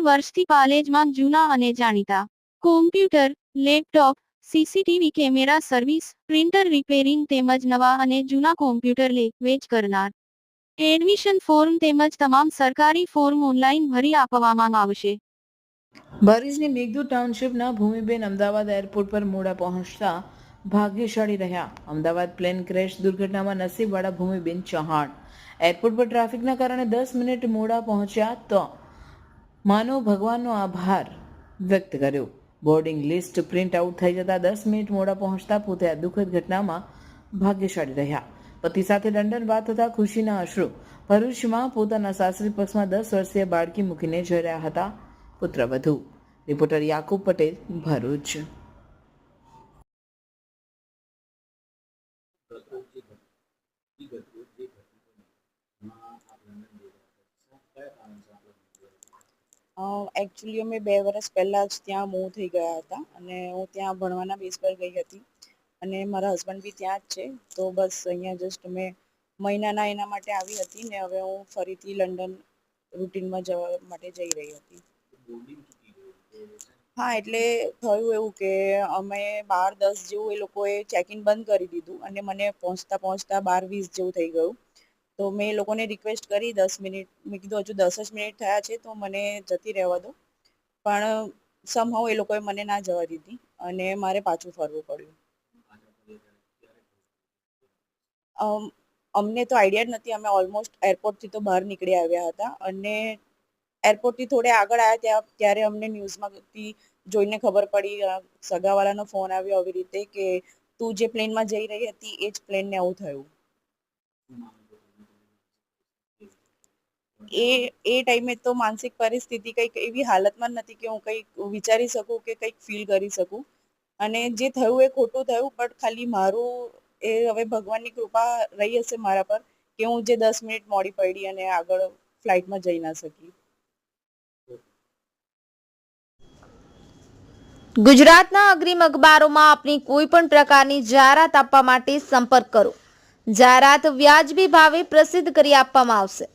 વર્ષથી પાલેજમાં જૂના અને જાણીતા. Computer laptop CCTV camera service printer repairing તેમજ નવા અને જૂના કોમ્પ્યુટર લે, વેચ કરનાર. એડમિશન ફોર્મ તેમજ તમામ સરકારી ફોર્મ ઓનલાઈન ભરી આપવામાં આવશે. ભરૂચની મેઘદૂત ટાઉનશીપના ભૂમિબેન અમદાવાદ એરપોર્ટ પર મોડા પહોંચતા ભાગ્યશાળી રહ્યા. અમદાવાદ પ્લેન ક્રેશ દુર્ઘટનામાં નસીબવાળા ભૂમિબેન ચૌહાણ. એરપોર્ટ પર ટ્રાફિકના કારણે દસ મિનિટ મોડા પહોંચ્યા તો માનો ભગવાનનો આભાર વ્યક્ત કર્યો. બોર્ડિંગ લિસ્ટ પ્રિન્ટ આઉટ થઈ જતા દસ મિનિટ મોડા પહોંચતા પોતે આ દુઃખદ ઘટનામાં ભાગ્યશાળી રહ્યા. પતિ સાથે લંડન વાત થતા ખુશીના અશ્રુ ભરૂચમાં પોતાના સાસરી પક્ષમાં દસ વર્ષીય બાળકી મૂકીને જઈ રહ્યા હતા પુત્રવધુ. રિપોર્ટર યાકુબ પટેલ, ભરૂચ. એકચ્યુઅલી અમે બે વર્ષ પહેલાં જ ત્યાં મૂવ થઈ ગયા હતા અને હું ત્યાં ભણવાના બેઝ પર ગઈ હતી. અને મારા હસબન્ડ બી ત્યાં જ છે. તો બસ અહીંયા જસ્ટ મેં મહિનાના એના માટે આવી હતી ને હવે હું ફરીથી લંડન રૂટીનમાં જવા માટે જઈ રહી હતી. હા, એટલે થયું એવું કે અમે બાર દસ જેવું એ લોકોએ ચેક ઇન બંધ કરી દીધું અને મને પહોંચતા પહોંચતા બાર વીસ જેવું થઈ ગયું. તો મેં એ લોકોને રિક્વેસ્ટ કરી દસ મિનિટ. મેં કીધું હજુ દસ જ મિનિટ થયા છે તો મને જતી રહેવા દો. પણ સમહાઉ એ લોકોએ મને ના જવા દીધી અને મારે પાછું ફરવું પડ્યું. અમ, અમને તો આઈડિયા જ નથી. અમે ઓલમોસ્ટ એરપોર્ટથી તો બહાર નીકળી આવ્યા હતા અને એરપોર્ટથી થોડે આગળ આવ્યા ત્યાં ત્યારે અમને ન્યૂઝમાંથી જોઈને ખબર પડી સગાવાળાનો ફોન આવ્યો આવી રીતે કે તું જે પ્લેનમાં જઈ રહી હતી એ જ પ્લેનને આવું થયું. એ એ ટાઈમે તો માનસિક પરિસ્થિતિ કંઈક એવી હાલતમાં નથી કે હું કંઈક વિચારી શકું કે કંઈક ફીલ કરી શકું. અને જે થયું એ ખોટું થયું બટ ખાલી મારું એ હવે ભગવાનની કૃપા રહી હશે મારા પર કે હું જે દસ મિનિટ મોડી પડી અને આગળ ફ્લાઇટમાં જઈ ના શકી. ગુજરાતના અગ્રીમ અખબારોમાં આપની કોઈ પણ પ્રકારની જાહેરાત આપવા માટે સંપર્ક કરો. જાહેરાત વ્યાજબી ભાવે પ્રસિદ્ધ કરી આપવામાં આવશે.